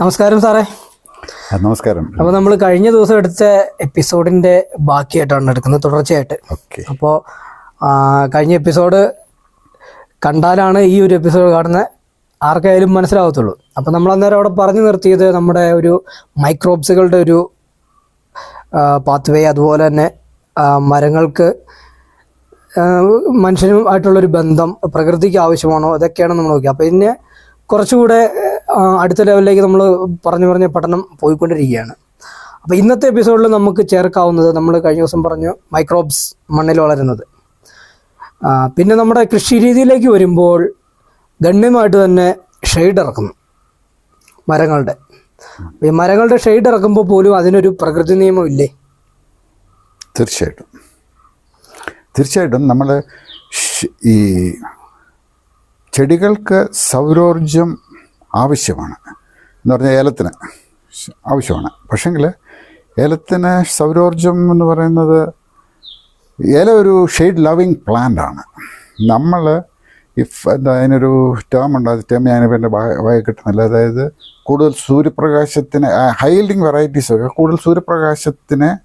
നമസ്കാരം സാറേ. നമസ്കാരം. അപ്പോൾ നമ്മൾ കഴിഞ്ഞ ദിവസം എടുത്ത എപ്പിസോഡിന്റെ ബാക്കിയായിട്ടാണ് എടുക്കുന്നത് തുടർച്ചയായിട്ട്. അപ്പോ അപ്പോൾ കഴിഞ്ഞ എപ്പിസോഡ് കണ്ടാലാണ് ഈ ഒരു എപ്പിസോഡ് കാണുന്ന. ആർക്കായാലും മനസ്സിലാവത്തുള്ളൂ. അപ്പോൾ നമ്മൾ അന്നേരം അവിടെ പറഞ്ഞു നിർത്തിയത് നമ്മുടെ ഒരു മൈക്രോബ്സുകളുടെ ഒരു പാത്വേ അതുപോലെ തന്നെ മരങ്ങൾക്ക് മനുഷ്യനുമായിട്ടുള്ളൊരു ബന്ധം പ്രകൃതിക്ക് ആവശ്യമാണോ അതൊക്കെയാണ് നമ്മൾ നോക്കുക അപ്പോൾ ഇതിനെ കുറച്ചുകൂടെ അടുത്ത ലെവലിലേക്ക് നമ്മൾ പറഞ്ഞു പറഞ്ഞ പഠനം പോയിക്കൊണ്ടിരിക്കുകയാണ്. അപ്പോൾ ഇന്നത്തെ എപ്പിസോഡിൽ നമുക്ക് ചേർക്കാവുന്നത് നമ്മൾ കഴിഞ്ഞ ദിവസം പറഞ്ഞു മൈക്രോബ്സ് മണ്ണിൽ വളരുന്നത്. പിന്നെ നമ്മുടെ കൃഷി രീതിയിലേക്ക് വരുമ്പോൾ ഗണ്യമായിട്ട് തന്നെ ഷെയ്ഡ് ഇറക്കുന്നു മരങ്ങളുടെ. ഈ മരങ്ങളുടെ ഷെയ്ഡ് ഇറക്കുമ്പോൾ പോലും അതിനൊരു പ്രകൃതി നിയമം ഇല്ലേ? തീർച്ചയായിട്ടും. തീർച്ചയായിട്ടും നമ്മൾ ഈ ചെടികൾക്ക് സൗരോർജം ആവശ്യമാണ്. എന്ന് പറഞ്ഞാൽ ഏലത്തിന് ആവശ്യമാണ്. പക്ഷെങ്കിൽ ഏലത്തിന് സൗരോർജം എന്ന് പറയുന്നത് ഏല ഒരു ഷെയ്ഡ് ലവിങ് പ്ലാന്റ് ആണ്. നമ്മൾ ഇഫ് എന്താ അതിനൊരു ടേം ഉണ്ട്. അത് ടേം ഞാനിപ്പോൾ എന്റെ വായ കിട്ടുന്നില്ല. അതായത് കൂടുതൽ സൂര്യപ്രകാശത്തിന് ഹൈൽഡിങ് വെറൈറ്റീസ് ഒക്കെ കൂടുതൽ സൂര്യപ്രകാശത്തിനെ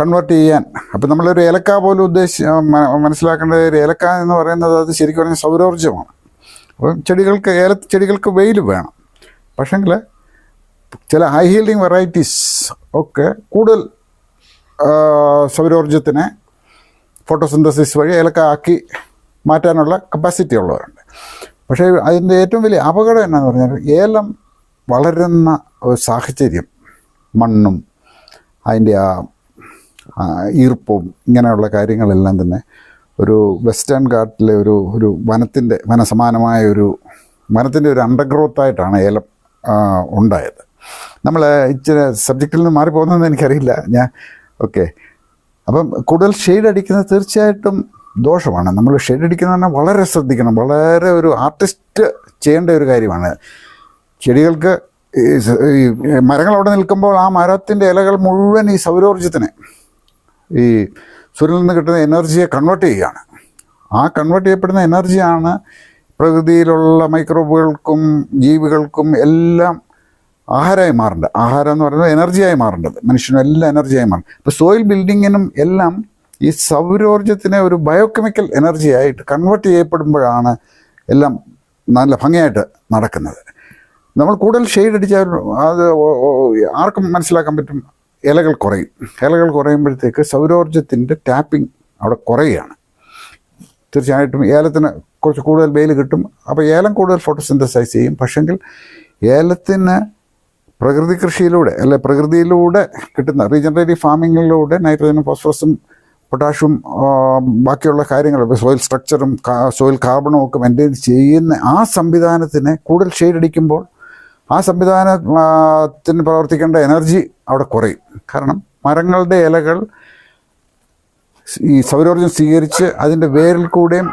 കൺവേർട്ട് ചെയ്യാൻ. അപ്പം നമ്മളൊരു ഏലക്ക പോലും ഉദ്ദേശിച്ച് മ- മനസ്സിലാക്കേണ്ട ഒരു ഏലക്ക എന്ന് പറയുന്നത് അത് ശരിക്കും പറഞ്ഞാൽ സൗരോർജമാണ് അപ്പം ചെടികൾക്ക് ഏല ചെടികൾക്ക് വെയിൽ വേണം. പക്ഷെങ്കിൽ ചില ഹൈ ഹീൽഡിങ് വെറൈറ്റീസ് ഒക്കെ കൂടുതൽ സൗരോർജത്തിനെ ഫോട്ടോസിന്തസിസ് വഴി ഏലക്ക ആക്കി മാറ്റാനുള്ള കപ്പാസിറ്റി ഉള്ളവരുണ്ട്. പക്ഷേ അതിന്റെ ഏറ്റവും വലിയ അപകടം എന്നാന്ന് പറഞ്ഞാൽ ഏലം വളരുന്ന ഒരു സാഹചര്യം മണ്ണും അതിന്റെ ആ ഈർപ്പവും ഇങ്ങനെയുള്ള കാര്യങ്ങളെല്ലാം തന്നെ ഒരു വെസ്റ്റേൺ ഘാട്ടിലെ ഒരു ഒരു വനത്തിന്റെ വനസമാനമായ ഒരു വനത്തിന്റെ ഒരു അണ്ടർഗ്രോത്ത് ആയിട്ടാണ് ഏലം ഉണ്ടായത്. നമ്മൾ ഇച്ചിരി സബ്ജക്റ്റിൽ നിന്ന് മാറിപ്പോകുന്നതെന്ന് എനിക്കറിയില്ല. ഞാൻ ഓക്കെ അപ്പം കൂടുതൽ ഷെയ്ഡ് അടിക്കുന്നത് തീർച്ചയായിട്ടും ദോഷമാണ്. നമ്മൾ ഷെയ്ഡ് അടിക്കുന്നത് വളരെ ശ്രദ്ധിക്കണം. വളരെ ഒരു ആർട്ടിസ്റ്റ് ചെയ്യേണ്ട ഒരു കാര്യമാണ്. ചെടികൾക്ക് ഈ മരങ്ങൾ അവിടെ നിൽക്കുമ്പോൾ ആ മരത്തിന്റെ ഇലകൾ മുഴുവൻ ഈ സൗരോർജത്തിനെ ഈ സൂര്യനിൽ നിന്ന് കിട്ടുന്ന എനർജിയെ കൺവേർട്ട് ചെയ്യുകയാണ്. ആ കൺവേർട്ട് ചെയ്യപ്പെടുന്ന എനർജിയാണ് പ്രകൃതിയിലുള്ള മൈക്രോബുകൾക്കും ജീവികൾക്കും എല്ലാം ആഹാരമായി മാറേണ്ടത്. ആഹാരം എന്ന് പറയുന്നത് എനർജിയായി മാറേണ്ടത്. മനുഷ്യനും എല്ലാം എനർജിയായി മാറും ഇപ്പോൾ സോയിൽ ബിൽഡിങ്ങിനും എല്ലാം ഈ സൗരോർജത്തിനെ ഒരു ബയോകെമിക്കൽ എനർജിയായിട്ട് കൺവേർട്ട് ചെയ്യപ്പെടുമ്പോഴാണ് എല്ലാം നല്ല ഭംഗിയായിട്ട് നടക്കുന്നത്. നമ്മൾ കൂടുതൽ ഷെയ്ഡ് അടിച്ചാൽ അത് ആർക്കും മനസ്സിലാക്കാൻ പറ്റും. ഇലകൾ കുറയും. ഇലകൾ കുറയുമ്പോഴത്തേക്ക് സൗരോർജത്തിന്റെ ടാപ്പിംഗ് അവിടെ കുറയുകയാണ്. തീർച്ചയായിട്ടും ഏലത്തിന് കുറച്ച് കൂടുതൽ വെയിൽ കിട്ടും. അപ്പോൾ ഏലം കൂടുതൽ ഫോട്ടോസിന്തസൈസ് ചെയ്യും. പക്ഷെങ്കിൽ ഏലത്തിന് പ്രകൃതി കൃഷിയിലൂടെ അല്ലെ പ്രകൃതിയിലൂടെ കിട്ടുന്ന റീജനറേറ്റീവ് ഫാമിങ്ങിലൂടെ നൈട്രജനും ഫോസ്ഫറസും പൊട്ടാഷ്യം ബാക്കിയുള്ള കാര്യങ്ങൾ സോയിൽ സ്ട്രക്ചറും സോയിൽ കാർബണും ഒക്കെ മെയിന്റെയിൻ ചെയ്യുന്ന ആ സംവിധാനത്തിന് കൂടുതൽ ഷെയ്ഡ് അടിക്കുമ്പോൾ ആ സംവിധാനത്തിന് പ്രവർത്തിക്കേണ്ട എനർജി അവിടെ കുറയും. കാരണം മരങ്ങളുടെ ഇലകൾ ഈ സൗരോർജം സ്വീകരിച്ച് അതിന്റെ വേരിൽ കൂടെയും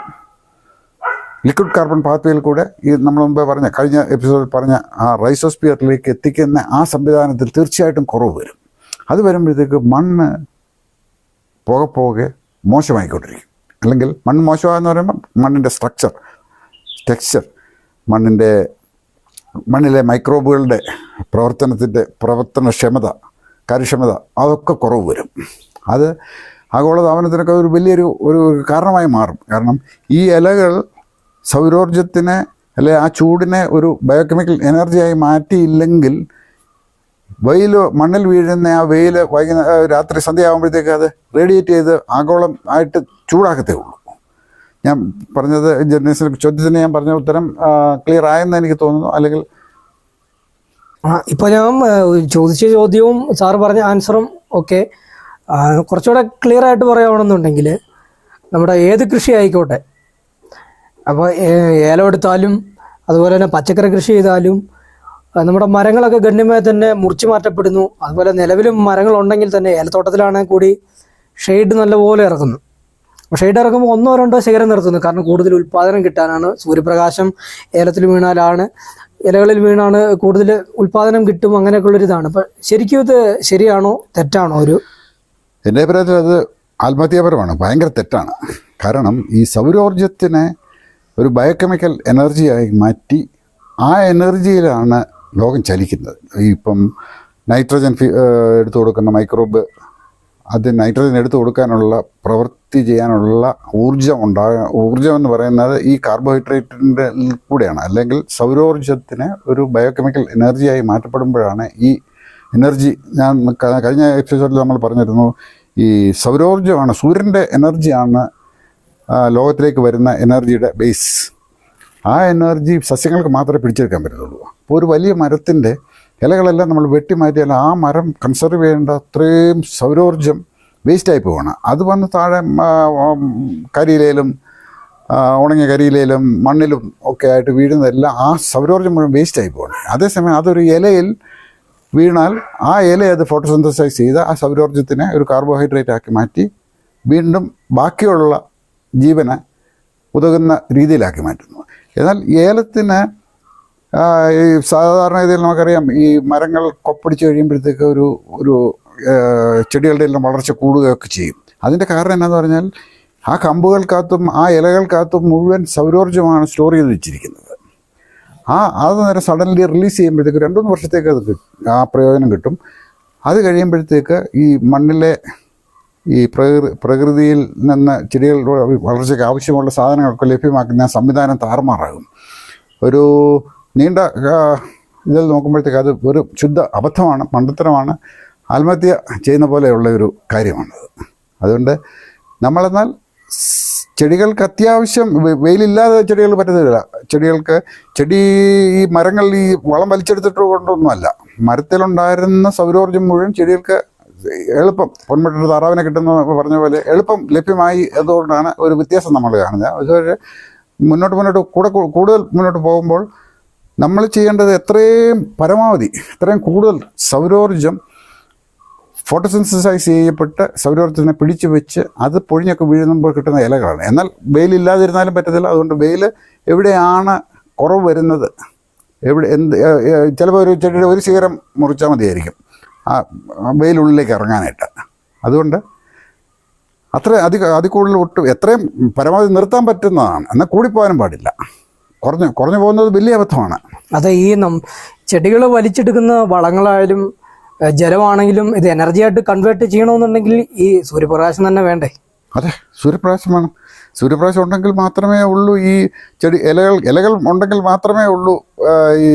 ലിക്വിഡ് കാർബൺ പാത്വേയിൽ കൂടെ ഈ നമ്മൾ മുമ്പ് പറഞ്ഞ കഴിഞ്ഞ എപ്പിസോഡിൽ പറഞ്ഞ ആ റൈസോസ്പിയറിലേക്ക് എത്തിക്കുന്ന ആ സംവിധാനത്തിൽ തീർച്ചയായിട്ടും കുറവ് വരും. അത് വരുമ്പോഴത്തേക്ക് മണ്ണ് പോകെ പോകെ മോശമായിക്കൊണ്ടിരിക്കും. അല്ലെങ്കിൽ മണ്ണ് മോശമായെന്ന് പറയുമ്പോൾ മണ്ണിന്റെ സ്ട്രക്ചർ ടെക്സ്ചർ മണ്ണിന്റെ മണ്ണിലെ മൈക്രോബുകളുടെ പ്രവർത്തനത്തിന്റെ പ്രവർത്തനക്ഷമത കാര്യക്ഷമത അതൊക്കെ കുറവ് വരും. അത് ആഗോളതാപനത്തിനൊക്കെ ഒരു വലിയൊരു ഒരു കാരണമായി മാറും. കാരണം ഈ ഇലകൾ സൗരോർജത്തിനെ അല്ലെ ആ ചൂടിനെ ഒരു ബയോകെമിക്കൽ എനർജിയായി മാറ്റിയില്ലെങ്കിൽ വെയിൽ മണ്ണിൽ വീഴുന്ന ആ വെയിൽ വൈകുന്നേരം രാത്രി സന്ധ്യയാകുമ്പോഴത്തേക്ക് അത് റേഡിയേറ്റ് ചെയ്ത് ആഗോളം ആയിട്ട് ചൂടാക്കത്തേ ഉള്ളൂ. ഞാൻ പറഞ്ഞത് ജർണലിസ്റ്റിന്റെ ചോദ്യത്തിന് ഞാൻ പറഞ്ഞ ഉത്തരം ക്ലിയർ ആയെന്ന് എനിക്ക് തോന്നുന്നു. അല്ലെങ്കിൽ ഇപ്പൊ ഞാൻ ചോദിച്ച ചോദ്യവും സാറ് പറഞ്ഞ ആൻസറും ഒക്കെ കുറച്ചുകൂടെ ക്ലിയർ ആയിട്ട് പറയുകയാണെന്നുണ്ടെങ്കിൽ നമ്മുടെ ഏത് കൃഷി ആയിക്കോട്ടെ അപ്പോൾ ഏലം എടുത്താലും അതുപോലെ തന്നെ പച്ചക്കറി കൃഷി ചെയ്താലും നമ്മുടെ മരങ്ങളൊക്കെ ഗണ്യമായി തന്നെ മുറിച്ചു മാറ്റപ്പെടുന്നു. അതുപോലെ നിലവിലും മരങ്ങളുണ്ടെങ്കിൽ തന്നെ ഏലത്തോട്ടത്തിലാണെങ്കിൽ കൂടി ഷെയ്ഡ് നല്ലപോലെ ഇറക്കുന്നു ഷെയ്ഡ് ഇറക്കുമ്പോൾ ഒന്നോ രണ്ടോ ശേഖരം നിർത്തുന്നു. കാരണം കൂടുതൽ ഉൽപ്പാദനം കിട്ടാനാണ്. സൂര്യപ്രകാശം ഏലത്തിൽ വീണാലാണ്. ഇലകളിൽ വീണാണ് കൂടുതൽ ഉൽപ്പാദനം കിട്ടും. അങ്ങനെയൊക്കെയുള്ളൊരു ഇതാണ്. അപ്പം ശരിക്കും ഇത് ശരിയാണോ? തെറ്റാണോ ഒരു? എന്റെ അഭിപ്രായത്തിൽ അത് ആത്മഹത്യാപരമാണ്. ഭയങ്കര തെറ്റാണ്. കാരണം ഈ സൗരോർജത്തിനെ ഒരു ബയോകെമിക്കൽ എനർജിയായി മാറ്റി ആ എനർജിയിലാണ് ലോകം ചലിക്കുന്നത്. ഇപ്പം നൈട്രജൻ എടുത്തു കൊടുക്കുന്ന മൈക്രോബ് അത് നൈട്രജൻ എടുത്തു കൊടുക്കാനുള്ള പ്രവൃത്തി ചെയ്യാനുള്ള ഊർജം ഉണ്ടാക ഊർജം എന്ന് പറയുന്നത് ഈ കാർബോഹൈഡ്രേറ്റിന്റെ കൂടെയാണ്. അല്ലെങ്കിൽ സൗരോർജത്തിന് ഒരു ബയോകെമിക്കൽ എനർജിയായി മാറ്റപ്പെടുമ്പോഴാണ് ഈ എനർജി ഞാൻ കഴിഞ്ഞ എപ്പിസോഡിൽ നമ്മൾ പറഞ്ഞിരുന്നു ഈ സൗരോർജമാണ് സൂര്യന്റെ എനർജിയാണ് ലോകത്തിലേക്ക് വരുന്ന എനർജിയുടെ ബേസ് ആ എനർജി സസ്യങ്ങൾക്ക് മാത്രമേ പിടിച്ചെടുക്കാൻ പറ്റത്തുള്ളൂ. അപ്പോൾ ഒരു വലിയ മരത്തിന്റെ ഇലകളെല്ലാം നമ്മൾ വെട്ടിമാറ്റിയാൽ ആ മരം കൺസർവ് ചെയ്യേണ്ട അത്രയും സൗരോർജം വേസ്റ്റായി പോവാണ്. അത് വന്ന് താഴെ കരിയിലയിലും ഉണങ്ങിയ കരിയിലേലും മണ്ണിലും ഒക്കെ ആയിട്ട് വീഴുന്നതെല്ലാം ആ സൗരോർജം മുഴുവൻ വേസ്റ്റായി പോവാണ്. അതേസമയം അതൊരു ഇലയിൽ വീണാൽ ആ ഇല അത് ഫോട്ടോസിന്തസൈസ് ചെയ്ത് ആ സൗരോർജത്തിനെ ഒരു കാർബോഹൈഡ്രേറ്റ് ആക്കി മാറ്റി വീണ്ടും ബാക്കിയുള്ള ജീവനെ ഉതകുന്ന രീതിയിലാക്കി മാറ്റുന്നു. എന്നാൽ ഏലത്തിന് ഈ സാധാരണ രീതിയിൽ നമുക്കറിയാം ഈ മരങ്ങൾ കൊപ്പടിച്ച് കഴിയുമ്പോഴത്തേക്ക് ഒരു ഒരു ചെടികളുടെ എല്ലാം വളർച്ച കൂടുകയൊക്കെ ചെയ്യും. അതിന്റെ കാരണം എന്നാന്ന് പറഞ്ഞാൽ ആ കമ്പുകൾക്കകത്തും ആ ഇലകൾക്കകത്തും മുഴുവൻ സൗരോർജമാണ് സ്റ്റോർ ചെയ്ത് വെച്ചിരിക്കുന്നത്. ആ അത് നേരം സഡൻലി റിലീസ് ചെയ്യുമ്പോഴത്തേക്ക് രണ്ടു മൂന്ന് വർഷത്തേക്ക് അത് ആ പ്രയോജനം കിട്ടും. അത് കഴിയുമ്പോഴത്തേക്ക് ഈ മണ്ണിലെ ഈ പ്രകൃതി പ്രകൃതിയിൽ നിന്ന് ചെടികളുടെ വളർച്ചയ്ക്ക് ആവശ്യമുള്ള സാധനങ്ങളൊക്കെ ലഭ്യമാക്കുന്ന സംവിധാനം താറുമാറാകും. ഒരു നീണ്ട ഇതിൽ നോക്കുമ്പോഴത്തേക്ക് അത് ഒരു ശുദ്ധ അബദ്ധമാണ് മണ്ടത്തരമാണ്. ആത്മഹത്യ ചെയ്യുന്ന പോലെയുള്ള ഒരു കാര്യമാണത്. അതുകൊണ്ട് നമ്മളെന്നാൽ ചെടികൾക്ക് അത്യാവശ്യം വെയിലില്ലാതെ ചെടികൾ പറ്റുന്നില്ല ചെടികൾക്ക് ചെടി ഈ മരങ്ങൾ ഈ വളം വലിച്ചെടുത്തിട്ട് കൊണ്ടൊന്നുമല്ല. മരത്തിലുണ്ടായിരുന്ന സൗരോർജം മുഴുവൻ ചെടികൾക്ക് എളുപ്പം പൊന്മട്ടൊരു താറാവിനെ കിട്ടുന്ന പറഞ്ഞ പോലെ എളുപ്പം ലഭ്യമായി അതുകൊണ്ടാണ് ഒരു വ്യത്യാസം നമ്മൾ കാണുന്നത്. അതുപോലെ മുന്നോട്ട് മുന്നോട്ട് കൂടെ കൂടുതൽ മുന്നോട്ട് പോകുമ്പോൾ നമ്മൾ ചെയ്യേണ്ടത് എത്രയും പരമാവധി എത്രയും കൂടുതൽ സൗരോർജം ഫോട്ടോസിന്തസൈസ് ചെയ്യപ്പെട്ട് സൗരോർജത്തിനെ പിടിച്ചു വെച്ച് അത് പൊഴിഞ്ഞൊക്കെ വീഴുമ്പോൾ കിട്ടുന്ന ഇലകളാണ്. എന്നാൽ വെയിലില്ലാതിരുന്നാലും പറ്റത്തില്ല. അതുകൊണ്ട് വെയിൽ എവിടെയാണ് കുറവ് വരുന്നത്? എവിടെ എന്ത് ചിലപ്പോൾ ഒരു ചെടിയുടെ ഒരു ശിഖരം മുറിച്ചാൽ മതിയായിരിക്കും. ആ വെയിലുള്ളിലേക്ക് ഇറങ്ങാനായിട്ട്. അതുകൊണ്ട് അത്ര അധിക അതിൽ കൂടുതൽ ഒട്ടും എത്രയും പരമാവധി നിർത്താൻ പറ്റുന്നതാണ്. എന്നാൽ കൂടിപ്പോകാനും പാടില്ല. കുറഞ്ഞു കുറഞ്ഞു പോകുന്നത് വലിയ അബദ്ധമാണ്. അത് ഈ ചെടികൾ വലിച്ചെടുക്കുന്ന വളങ്ങളായാലും ജലമാണെങ്കിലും ഇത് എനർജി ആയിട്ട് കൺവേർട്ട് ചെയ്യണമെന്നുണ്ടെങ്കിൽ ഈ സൂര്യപ്രകാശം തന്നെ വേണ്ടേ? അതെ സൂര്യപ്രകാശം വേണം. സൂര്യപ്രകാശം ഉണ്ടെങ്കിൽ മാത്രമേ ഉള്ളൂ ഈ ചെടി ഇലകൾ ഇലകൾ ഉണ്ടെങ്കിൽ മാത്രമേ ഉള്ളൂ ഈ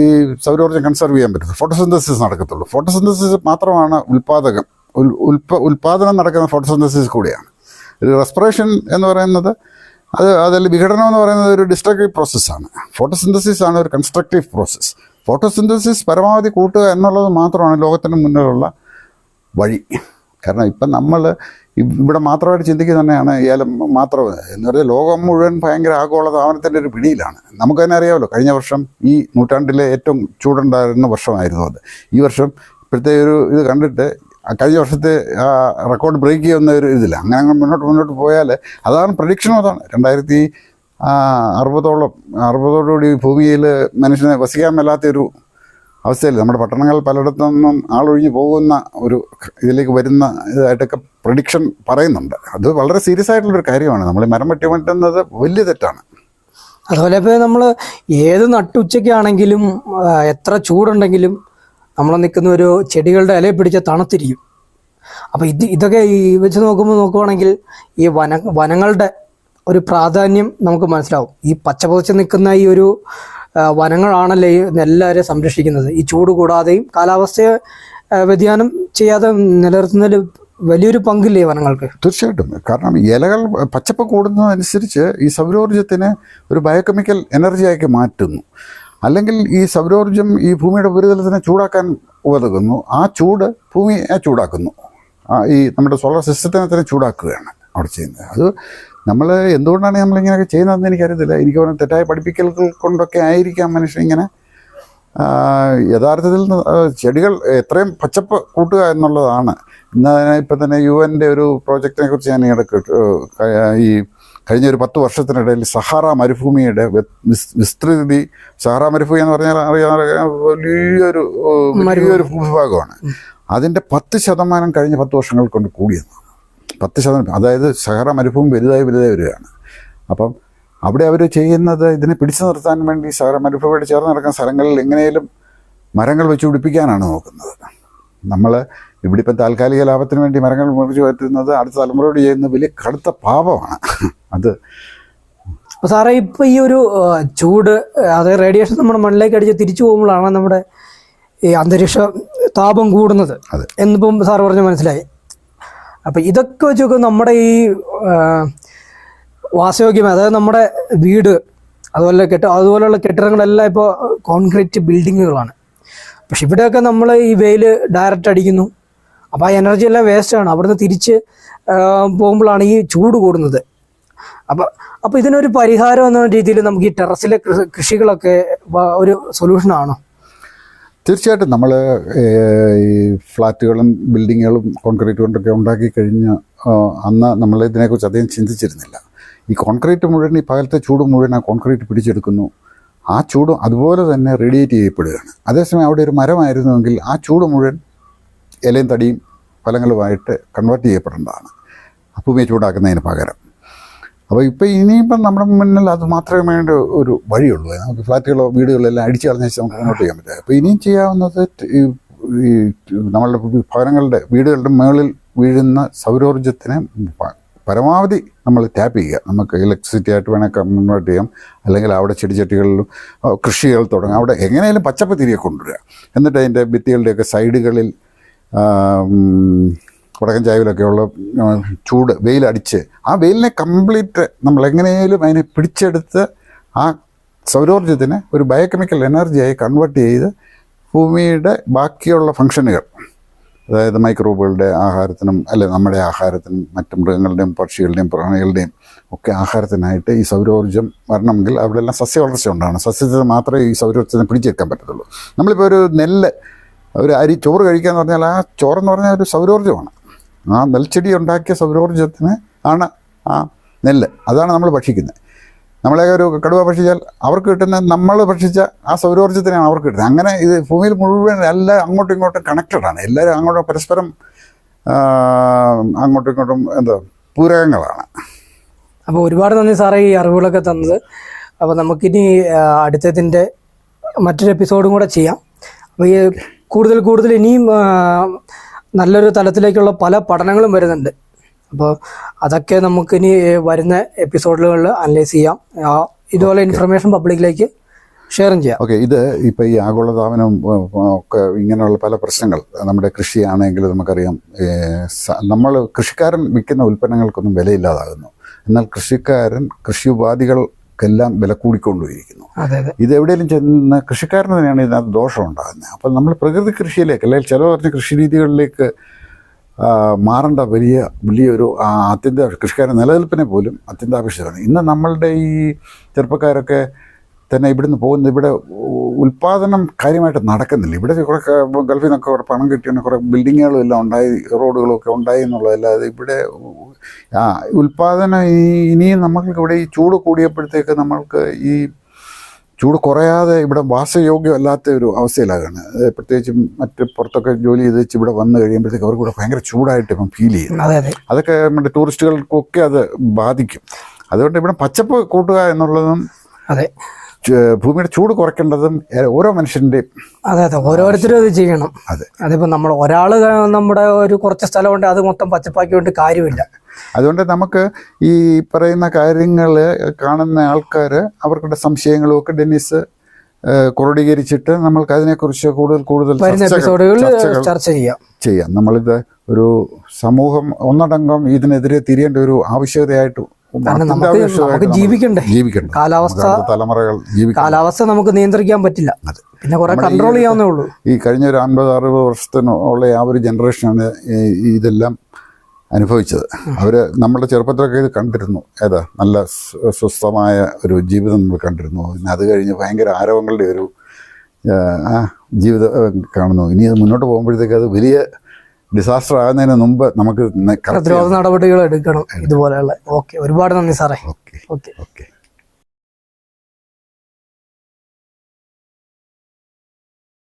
സൗരോർജം കൺസർവ് ചെയ്യാൻ പറ്റുള്ളൂ ഫോട്ടോസിന്തസിസ് നടക്കത്തുള്ളൂ. ഫോട്ടോസിന്തസിസ് മാത്രമാണ് ഉൽപാദകം. ഉൽപ ഉൽപാദനം നടക്കുന്ന ഫോട്ടോസിന്തസിസ് കൂടിയാണ്. റെസ്പിറേഷൻ എന്ന് പറയുന്നത് അത് അതിൽ വിഘടനം എന്ന് പറയുന്നത് ഒരു ഡിസ്ട്രക്റ്റീവ് പ്രോസസ്സാണ് ഫോട്ടോസിന്തസിസ് ആണ് ഒരു കൺസ്ട്രക്റ്റീവ് പ്രോസസ്സ് ഫോട്ടോസിന്തസിസ് പരമാവധി കൂട്ടുക എന്നുള്ളത് മാത്രമാണ് ലോകത്തിന് മുന്നിലുള്ള വഴി. കാരണം ഇപ്പം നമ്മൾ ഇവിടെ മാത്രമായിട്ട് ചിന്തിക്കുക തന്നെയാണ് ഏലം മാത്രം എന്ന് പറഞ്ഞാൽ ലോകം മുഴുവൻ ഭയങ്കര ആഗോള താപനത്തിന്റെ ഒരു പിടിയിലാണ്. നമുക്ക് തന്നെ അറിയാമല്ലോ കഴിഞ്ഞ വർഷം ഈ നൂറ്റാണ്ടിലെ ഏറ്റവും ചൂടുണ്ടായിരുന്ന വർഷമായിരുന്നു അത്. ഈ വർഷം ഇപ്പോഴത്തെ ഒരു ഇത് കണ്ടിട്ട് കഴിഞ്ഞ വർഷത്തെ ആ റെക്കോർഡ് ബ്രേക്ക് ചെയ്യുന്ന ഒരു ഇതില്ല. അങ്ങനെ അങ്ങനെ മുന്നോട്ട് മുന്നോട്ട് പോയാൽ അതാണ് പ്രഡിക്ഷനും അതാണ്. രണ്ടായിരത്തി അറുപതോളം അറുപതോടുകൂടി ഭൂമിയിൽ മനുഷ്യനെ വസിക്കാൻ മേലാത്തൊരു അവസ്ഥയിൽ നമ്മുടെ പട്ടണങ്ങൾ പലയിടത്തു നിന്നും ആളൊഴിഞ്ഞു പോകുന്ന ഒരു ഇതിലേക്ക് വരുന്ന ഇതായിട്ടൊക്കെ പ്രഡിക്ഷൻ പറയുന്നുണ്ട്. അത് വളരെ സീരിയസ് ആയിട്ടുള്ളൊരു കാര്യമാണ്. നമ്മൾ മരം വെട്ടി മാറ്റുന്നത് വലിയ തെറ്റാണ്. അതുപോലെ ഇപ്പോൾ നമ്മൾ ഏത് നട്ടുച്ചയ്ക്കാണെങ്കിലും എത്ര ചൂടുണ്ടെങ്കിലും നമ്മൾ നിൽക്കുന്ന ഒരു ചെടികളുടെ ഇലയെ പിടിച്ച തണുത്തിരിക്കും. അപ്പോൾ ഇത് ഇതൊക്കെ ഈ വെച്ച് നോക്കുമ്പോൾ നോക്കുവാണെങ്കിൽ ഈ വന വനങ്ങളുടെ ഒരു പ്രാധാന്യം നമുക്ക് മനസ്സിലാവും. ഈ പച്ചപൊതിച്ച് നിൽക്കുന്ന ഈ ഒരു വനങ്ങളാണല്ലേ എല്ലാവരെയും സംരക്ഷിക്കുന്നത്. ഈ ചൂട് കൂടാതെയും കാലാവസ്ഥയെ വ്യതിയാനം ചെയ്യാതെ നിലനിർത്തുന്നതിൽ വലിയൊരു പങ്കില്ലേ വനങ്ങൾക്ക്? തീർച്ചയായിട്ടും. കാരണം ഇലകൾ പച്ചപ്പ് കൂടുന്നതനുസരിച്ച് ഈ സൗരോർജത്തിനെ ഒരു ബയോകെമിക്കൽ എനർജിയാക്കി മാറ്റുന്നു. അല്ലെങ്കിൽ ഈ സൗരോർജം ഈ ഭൂമിയുടെ ഉപരിതലത്തിനെ ചൂടാക്കാൻ ഉതകുന്നു. ആ ചൂട് ഭൂമിയെ ചൂടാക്കുന്നു. ഈ നമ്മുടെ സോളാർ സിസ്റ്റത്തിനെ തന്നെ ചൂടാക്കുകയാണ് അവിടെ ചെയ്യുന്നത്. അത് നമ്മൾ എന്തുകൊണ്ടാണ് നമ്മളിങ്ങനെയൊക്കെ ചെയ്യുന്നതെന്ന് എനിക്കറിയത്തില്ല. എനിക്ക് തോന്നുന്നു തെറ്റായ പഠിപ്പിക്കൽ കൊണ്ടൊക്കെ ആയിരിക്കാം മനുഷ്യൻ ഇങ്ങനെ. യഥാർത്ഥത്തിൽ ചെടികൾ എത്രയും പച്ചപ്പ് കൂട്ടുക എന്നുള്ളതാണ്. ഇന്ന് ഇപ്പം തന്നെ യു എന്റെ ഒരു പ്രോജക്റ്റിനെ കുറിച്ച് ഞാൻ ഇടയ്ക്ക് ഈ കഴിഞ്ഞ ഒരു പത്ത് വർഷത്തിനിടയിൽ സഹാറ മരുഭൂമിയുടെ വിസ്തൃതി സഹാറ മരുഭൂമി എന്ന് പറഞ്ഞാൽ അറിയാൻ വലിയൊരു വലിയൊരു ഭൂഭാഗമാണ് അതിന്റെ പത്ത് ശതമാനം കഴിഞ്ഞ പത്ത് വർഷങ്ങൾ കൊണ്ട് കൂടിയെന്നാണ് പത്ത് ശതമാനം അതായത് സഹാറ മരുഭൂമി വലുതായി വലുതായി വരികയാണ്. അപ്പം അവിടെ അവർ ചെയ്യുന്നത് ഇതിനെ പിടിച്ചു നിർത്താൻ വേണ്ടി സഹാറ മരുഭൂമിയോട് ചേർന്ന് നടക്കുന്ന സ്ഥലങ്ങളിൽ എങ്ങനെയും മരങ്ങൾ വെച്ച് പിടിപ്പിക്കാനാണ് നോക്കുന്നത്. നമ്മൾ ഇവിടെ ഇപ്പം താൽക്കാലിക ലാഭത്തിന് വേണ്ടി മരങ്ങൾ മുറിച്ച് പറ്റുന്നത് അടുത്ത തലമുറയോട് ചെയ്യുന്ന വലിയ കടുത്ത പാപമാണ്. അത് അപ്പോൾ സാറേ ഇപ്പോൾ ഈ ഒരു ചൂട് അതായത് റേഡിയേഷൻ നമ്മുടെ മണ്ണിലേക്ക് അടിച്ച് തിരിച്ചു പോകുമ്പോഴാണ് നമ്മുടെ ഈ അന്തരീക്ഷ താപം കൂടുന്നത്. എന്നിപ്പം സാർ പറഞ്ഞ് മനസ്സിലായി. അപ്പം ഇതൊക്കെ വെച്ച് നോക്കുമ്പോൾ നമ്മുടെ ഈ വാസയോഗ്യം അതായത് നമ്മുടെ വീട് അതുപോലെ കെട്ട അതുപോലെയുള്ള കെട്ടിടങ്ങളെല്ലാം ഇപ്പോൾ കോൺക്രീറ്റ് ബിൽഡിങ്ങുകളാണ് പക്ഷെ ഇവിടെയൊക്കെ നമ്മൾ ഈ വെയിൽ ഡയറക്റ്റ് അടിക്കുന്നു. അപ്പോൾ ആ എനർജി എല്ലാം വേസ്റ്റാണ് അവിടുന്ന് തിരിച്ച് പോകുമ്പോഴാണ് ഈ ചൂട് കൂടുന്നത്. അപ്പോൾ അപ്പോൾ ഇതിനൊരു പരിഹാരം എന്ന രീതിയിൽ നമുക്ക് ഈ ടെറസിലെ കൃഷികളൊക്കെ ഒരു സൊല്യൂഷനാണോ തീർച്ചയായിട്ടും നമ്മൾ ഈ ഫ്ലാറ്റുകളും ബിൽഡിങ്ങുകളും കോൺക്രീറ്റ് കൊണ്ടൊക്കെ ഉണ്ടാക്കി കഴിഞ്ഞ് അന്ന് നമ്മൾ ഇതിനെക്കുറിച്ച് അധികം ചിന്തിച്ചിരുന്നില്ല. ഈ കോൺക്രീറ്റ് മുഴുവൻ ഈ പകലത്തെ ചൂട് മുഴുവൻ ആ കോൺക്രീറ്റ് പിടിച്ചെടുക്കുന്നു. ആ ചൂട് അതുപോലെ തന്നെ റേഡിയേറ്റ് ചെയ്യപ്പെടുകയാണ്. അതേസമയം അവിടെ ഒരു മരമായിരുന്നുവെങ്കിൽ ആ ചൂട് മുഴുവൻ ഇലയും തടിയും ഫലങ്ങളുമായിട്ട് കൺവേർട്ട് ചെയ്യപ്പെടേണ്ടതാണ്. ഭൂമിയെ ചൂടാക്കുന്നതിന് പകരം. അപ്പോൾ ഇപ്പോൾ ഇനിയിപ്പം നമ്മുടെ മുന്നിൽ അത് മാത്രമേ ഒരു വഴിയുള്ളൂ. നമുക്ക് ഫ്ലാറ്റുകളോ വീടുകളോ എല്ലാം അടിച്ചു കളഞ്ഞ ശേഷം നമുക്ക് മുന്നോട്ട് ചെയ്യാൻ പറ്റില്ല അപ്പോൾ ഇനിയും ചെയ്യാവുന്നത് ഈ നമ്മളുടെ ഭവനങ്ങളുടെ വീടുകളുടെ മുകളിൽ വീഴുന്ന സൗരോർജത്തിനെ പരമാവധി നമ്മൾ ടാപ്പ് ചെയ്യുക. നമുക്ക് ഇലക്ട്രിസിറ്റി ആയിട്ട് വേണമെങ്കിൽ കൺവേർട്ട് ചെയ്യാം. അല്ലെങ്കിൽ അവിടെ ചെടിച്ചട്ടികളിലും കൃഷികൾ തുടങ്ങാം. അവിടെ എങ്ങനെയെങ്കിലും പച്ചപ്പ് തിരികെ കൊണ്ടുവരിക. എന്നിട്ട് അതിന്റെ ഭിത്തികളുടെയൊക്കെ സൈഡുകളിൽ വടക്കൻ ചായവിലൊക്കെയുള്ള ചൂട് വെയിലടിച്ച് ആ വെയിലിനെ കംപ്ലീറ്റ് നമ്മൾ എങ്ങനെയായാലും അതിനെ പിടിച്ചെടുത്ത് ആ സൗരോർജത്തിനെ ഒരു ബയോകെമിക്കൽ എനർജിയായി കൺവേർട്ട് ചെയ്ത് ഭൂമിയുടെ ബാക്കിയുള്ള ഫങ്ഷനുകൾ അതായത് മൈക്രോബുകളുടെ ആഹാരത്തിനും അല്ലെ നമ്മുടെ ആഹാരത്തിനും മറ്റു മൃഗങ്ങളുടെയും പക്ഷികളുടെയും പ്രാണികളുടെയും ഒക്കെ ആഹാരത്തിനായിട്ട് ഈ സൗരോർജം വരണമെങ്കിൽ അവിടെയെല്ലാം സസ്യ വളർച്ച ഉണ്ടാകണം സസ്യത്തിന് മാത്രമേ ഈ സൗരോർജത്തിനെ പിടിച്ചെടുക്കാൻ പറ്റത്തുള്ളൂ. നമ്മളിപ്പോൾ ഒരു നെല്ല് ഒരു അരി ചോറ് കഴിക്കുക എന്ന് പറഞ്ഞാൽ ആ ചോറെന്ന് പറഞ്ഞാൽ ഒരു സൗരോർജമാണ് ആ നെൽച്ചെടി ഉണ്ടാക്കിയ സൗരോർജത്തിന് ആണ് ആ നെല്ല്. അതാണ് നമ്മൾ ഭക്ഷിക്കുന്നത്. നമ്മളെ ഒരു കടുവ ഭക്ഷിച്ചാൽ അവർക്ക് കിട്ടുന്ന നമ്മൾ ഭക്ഷിച്ച ആ സൗരോർജത്തിനാണ് അവർക്ക് കിട്ടുന്നത്. അങ്ങനെ ഇത് ഭൂമിയിൽ മുഴുവൻ എല്ലാം അങ്ങോട്ടും ഇങ്ങോട്ടും കണക്റ്റഡാണ് എല്ലാവരും അങ്ങോട്ടും പരസ്പരം അങ്ങോട്ടും ഇങ്ങോട്ടും എന്താ പൂരകങ്ങളാണ്. അപ്പോൾ ഒരുപാട് നന്ദി സാറേ ഈ അറിവുകളൊക്കെ തന്നത്. അപ്പോൾ നമുക്കിനി അടുത്തതിന്റെ മറ്റൊരു എപ്പിസോഡും കൂടെ ചെയ്യാം. അപ്പോൾ ഈ കൂടുതൽ കൂടുതൽ ഇനിയും നല്ലൊരു തലത്തിലേക്കുള്ള പല പഠനങ്ങളും വരുന്നുണ്ട്. അപ്പോൾ അതൊക്കെ നമുക്കിനി വരുന്ന എപ്പിസോഡുകളിൽ അനലൈസ് ചെയ്യാം. ആ, ഇതുപോലെ ഇൻഫർമേഷൻ പബ്ലിക്കിലേക്ക് ഷെയറും ചെയ്യാം. ഓക്കെ ഇത് ഇപ്പോൾ ഈ ആഗോളതാപനം ഒക്കെ ഇങ്ങനെയുള്ള പല പ്രശ്നങ്ങൾ നമ്മുടെ കൃഷിയാണെങ്കിൽ നമുക്കറിയാം നമ്മൾ കൃഷിക്കാരൻ വിൽക്കുന്ന ഉൽപ്പന്നങ്ങൾക്കൊന്നും വിലയില്ലാതാകുന്നു. എന്നാൽ കൃഷിക്കാരൻ കൃഷി ഉപാധികൾക്കെല്ലാം വില കൂടിക്കൊണ്ടിരിക്കുന്നു ഇത് എവിടെയെങ്കിലും ചെന്ന് കൃഷിക്കാരന് തന്നെയാണ് ഇതിനകത്ത് ദോഷം ഉണ്ടാകുന്നത് അപ്പോൾ നമ്മൾ പ്രകൃതി കൃഷിയിലേക്ക് അല്ലെങ്കിൽ ചില പറഞ്ഞ കൃഷി രീതികളിലേക്ക് മാറേണ്ട വലിയ വലിയൊരു അത്യന്താപേക്ഷ അത്യന്ത കൃഷിക്കാരന്റെ നിലനിൽപ്പിനെ പോലും അത്യന്താപേക്ഷിതമാണ് ഇന്ന് നമ്മളുടെ ഈ ചെറുപ്പക്കാരൊക്കെ തന്നെ ഇവിടുന്ന് പോകുന്നത്. ഇവിടെ ഉൽപ്പാദനം കാര്യമായിട്ട് നടക്കുന്നില്ല. ഇവിടെ കുറേ ഗൾഫിൽ നിന്നൊക്കെ കുറേ പണം കിട്ടിയ കുറേ ബിൽഡിങ്ങുകളും എല്ലാം ഉണ്ടായി റോഡുകളും ഒക്കെ ഉണ്ടായി എന്നുള്ളതല്ലാതെ ഇവിടെ ആ ഉൽപ്പാദനം ഇനിയും നമ്മൾക്ക് ഇവിടെ ഈ ചൂട് കൂടിയപ്പോഴത്തേക്ക് നമ്മൾക്ക് ഈ ചൂട് കുറയാതെ ഇവിടെ വാസയോഗ്യമല്ലാത്ത ഒരു അവസ്ഥയിലാകാണ്. പ്രത്യേകിച്ചും മറ്റ് പുറത്തൊക്കെ ജോലി ചെയ്ത് വെച്ച് ഇവിടെ വന്നു കഴിയുമ്പോഴത്തേക്ക് അവർക്ക് ഇവിടെ ഭയങ്കര ചൂടായിട്ട് ഇപ്പം ഫീൽ ചെയ്യും അതെ അതെ. അതൊക്കെ നമ്മുടെ ടൂറിസ്റ്റുകൾക്കൊക്കെ അത് ബാധിക്കും. അതുകൊണ്ട് ഇവിടെ പച്ചപ്പ് കൂട്ടുക എന്നുള്ളതും അതെ. ഭൂമിയുടെ ചൂട് കുറയ്ക്കേണ്ടതും ഓരോ മനുഷ്യന്റെയും അതെ അതെ. ഓരോരുത്തരും അത് ചെയ്യണം. അതെ. അതിപ്പോൾ നമ്മൾ ഒരാൾ നമ്മുടെ ഒരു കുറച്ച് സ്ഥലമുണ്ട് അത് മൊത്തം പച്ചപ്പാക്കി കൊണ്ട് കാര്യമില്ല. അതുകൊണ്ട് നമുക്ക് ഈ പറയുന്ന കാര്യങ്ങൾ കാണുന്ന ആൾക്കാർ അവർക്കുടെ സംശയങ്ങളും ഒക്കെ ഡെന്നിസ് ക്രോഡീകരിച്ചിട്ട് നമ്മൾക്ക് അതിനെക്കുറിച്ച് കൂടുതൽ കൂടുതൽ ചർച്ച ചെയ്യാം. ചെയ്യാം. നമ്മളിത് ഒരു സമൂഹം ഒന്നടങ്കം ഇതിനെതിരെ തിരിയേണ്ട ഒരു ആവശ്യകതയായിട്ട് കാരണം നമുക്ക് അത്യന്താപേക്ഷിതമായിട്ട് നമുക്ക് ജീവിക്കണ്ടേ? ജീവിക്കണം കാലാവസ്ഥ തലമുറകൾ കാലാവസ്ഥ നമുക്ക് നിയന്ത്രിക്കാൻ പറ്റില്ല. പിന്നെ കുറെ കൺട്രോൾ ചെയ്യാവുന്നേ ഉള്ളൂ. ഈ കഴിഞ്ഞ ഒരു അൻപത് അറുപത് വർഷത്തിനുള്ള ആ ഒരു ജനറേഷനാണ് ഇതെല്ലാം അനുഭവിച്ചത്. അവർ നമ്മുടെ ചെറുപ്പത്തിലൊക്കെ ഇത് കണ്ടിരുന്നു. ഏതാ? നല്ല സ്വ- സ്വസ്ഥമായ ഒരു ജീവിതം നമ്മൾ കണ്ടിരുന്നു. പിന്നെ അത് കഴിഞ്ഞ് ഭയങ്കര ആരവങ്ങളുടെ ഒരു ജീവിതം കാണുന്നു. ഇനി അത് മുന്നോട്ട് പോകുമ്പോഴത്തേക്ക് അത് വലിയ ഡിസാസ്റ്റർ ആകുന്നതിന് മുമ്പ് നമുക്ക് പ്രതിരോധ നടപടികൾ എടുക്കണം. ഇതുപോലെയുള്ള. ഓക്കെ. ഒരുപാട് നന്ദി സാറേ. ഓക്കെ. ഓക്കെ. ഓക്കെ.